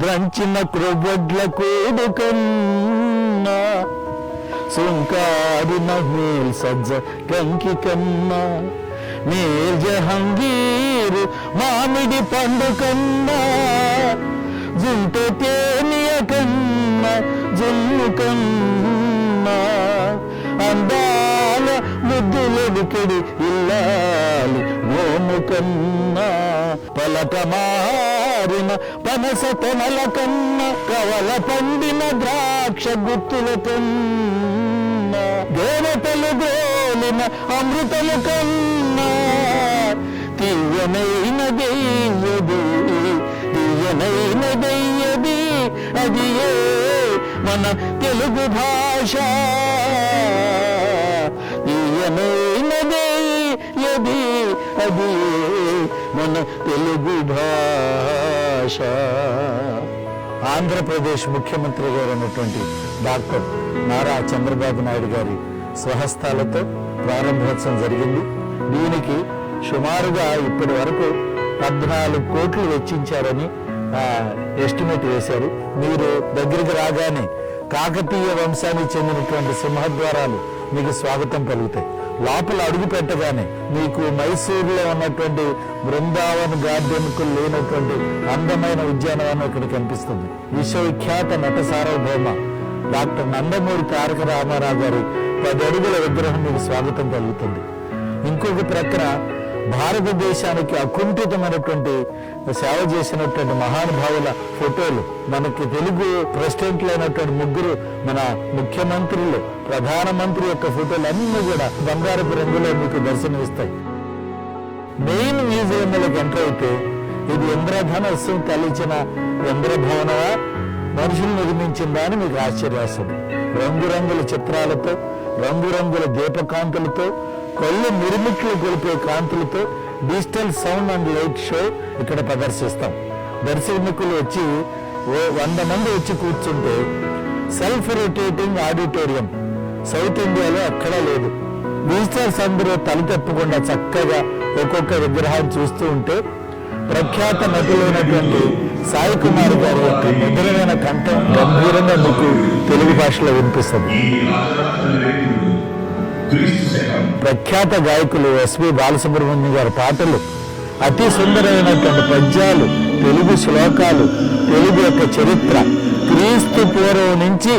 ద్రంచిన క్రొవ్వడ్ల కూడు కన్నా సుంకారిన మేల్ సజ్జ కంకి కన్నా మేల్ జహంగీరు మామిడి పండు కన్నా జుంట తేనియ కన్నా జున్ను కన్నా అందాల ముద్దులెడుకడి ఇల్లాలి మోము కన్నా పలక మారిన పనస తెనల కన్నా కవల పండిన ద్రాక్ష గుత్తుల కన్నా దేవతలు గోలిన అమృతల కన్నా. తీయనైన దెయ్యది తీయనైన దెయ్యది అది ఏ మన తెలుగు భాష? మన తెలుగు భాష. ఆంధ్రప్రదేశ్ ముఖ్యమంత్రి గారు అన్నటువంటి డాక్టర్ నారా చంద్రబాబు నాయుడు గారి స్వహస్తాలతో ప్రారంభోత్సవం జరిగింది. దీనికి సుమారుగా ఇప్పటి వరకు పద్నాలుగు కోట్లు వెచ్చించారని ఎస్టిమేట్ వేశారు. మీరు దగ్గరికి రాగానే కాకతీయ వంశానికి చెందినటువంటి సింహద్వారాలు మీకు స్వాగతం పలుకుతాయి. లోపల అడుగు పెట్టగానే మీకు మైసూరులో ఉన్నటువంటి బృందావన్ గార్డెన్కు లేనటువంటి అందమైన ఉద్యానవనం ఇక్కడ కనిపిస్తుంది. విశ్వవిఖ్యాత నట సార్వభౌమ డాక్టర్ నందమూరి తారక రామారావు గారి పది అడుగుల విగ్రహం మీకు స్వాగతం కలుగుతుంది ఇంకొక ప్రక్కన భారతదేశానికి అకుంఠితమైనటువంటి సేవ చేసినటువంటి మహానుభావుల ఫోటోలు మనకి తెలుగు ప్రెసిడెంట్లు అయినటువంటి ముగ్గురు మన ముఖ్యమంత్రులు ప్రధానమంత్రి యొక్క ఫోటోలు అన్ని కూడా బంగారపు రంగులో మీకు దర్శనమిస్తాయి. మెయిన్ మ్యూజియంలోకి ఎంటర్ అయితే ఇది ఇంద్రధనస్సు తలిచిన ఇంద్రభవనమా? మనుషులు నిర్మించిందా అని మీకు ఆశ్చర్యాస్తుంది రంగురంగుల చిత్రాలతో రంగురంగుల దీపకాంతులతో కళ్ళు మిరుమిట్లు కొలిపే కాంతులతో digital sound and light show ఇక్కడ ప్రదర్శిస్తాం. దర్శకులు వచ్చి ఓ వంద మంది వచ్చి కూర్చుంటే సెల్ఫ్ రొటేటింగ్ ఆడిటోరియం సౌత్ ఇండియాలో ఎక్కడా లేదు. విజిటర్స్ అందరూ తలతెప్పకుండా చక్కగా ఒక్కొక్క విగ్రహాన్ని చూస్తూ ఉంటే ప్రఖ్యాత నటులైనటువంటి సాయి కుమార్ గారి యొక్క మధురమైన కంఠం గంభీరంగా మీకు భాషలో వినిపిస్తుంది. ప్రఖ్యాత గాయకులు ఎస్వి బాలసుబ్రహ్మణ్యం గారి పాటలు అతి సుందరమైనటువంటి పద్యాలు తెలుగు శ్లోకాలు తెలుగు యొక్క చరిత్ర క్రీస్తు పూర్వం నుంచి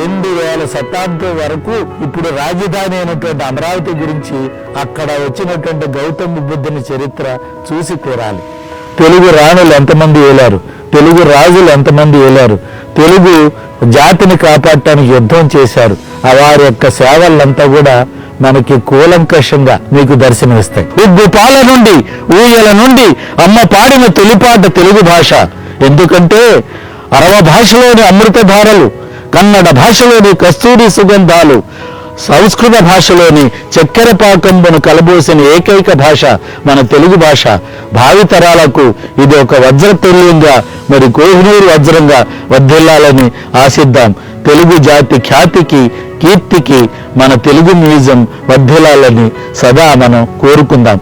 రెండు వేల శతాబ్దం వరకు ఇప్పుడు రాజధాని అయినటువంటి అమరావతి గురించి అక్కడ వచ్చినటువంటి గౌతమ బుద్ధుని చరిత్ర చూసి తీరాలి. తెలుగు రాణులు ఎంతమంది ఏలారు? తెలుగు రాజులు ఎంతమంది ఏలారు? తెలుగు జాతిని కాపాడటానికి యుద్ధం చేశారు. ఆ వారి యొక్క సేవలంతా కూడా మనకి కూలంకషంగా మీకు దర్శనమిస్తాయి. ఉగ్గు పాల నుండి ఊయల నుండి అమ్మ పాడిన తొలిపాట తెలుగు భాష. ఎందుకంటే అరవ భాషలోని అమృతధారలు కన్నడ భాషలోని కస్తూరి సుగంధాలు సంస్కృత భాషలోని చక్కెర పాకంబును కలబోసిన ఏకైక భాష మన తెలుగు భాష. భావితరాలకు ఇది ఒక వజ్ర తుల్యంగా మరి కోహినూరు వజ్రంగా వర్ధిల్లాలని ఆశిద్దాం. తెలుగు జాతి ఖ్యాతికి కీర్తికి మన తెలుగు మ్యూజియం వర్ధిల్లాలని సదా మనం కోరుకుందాం.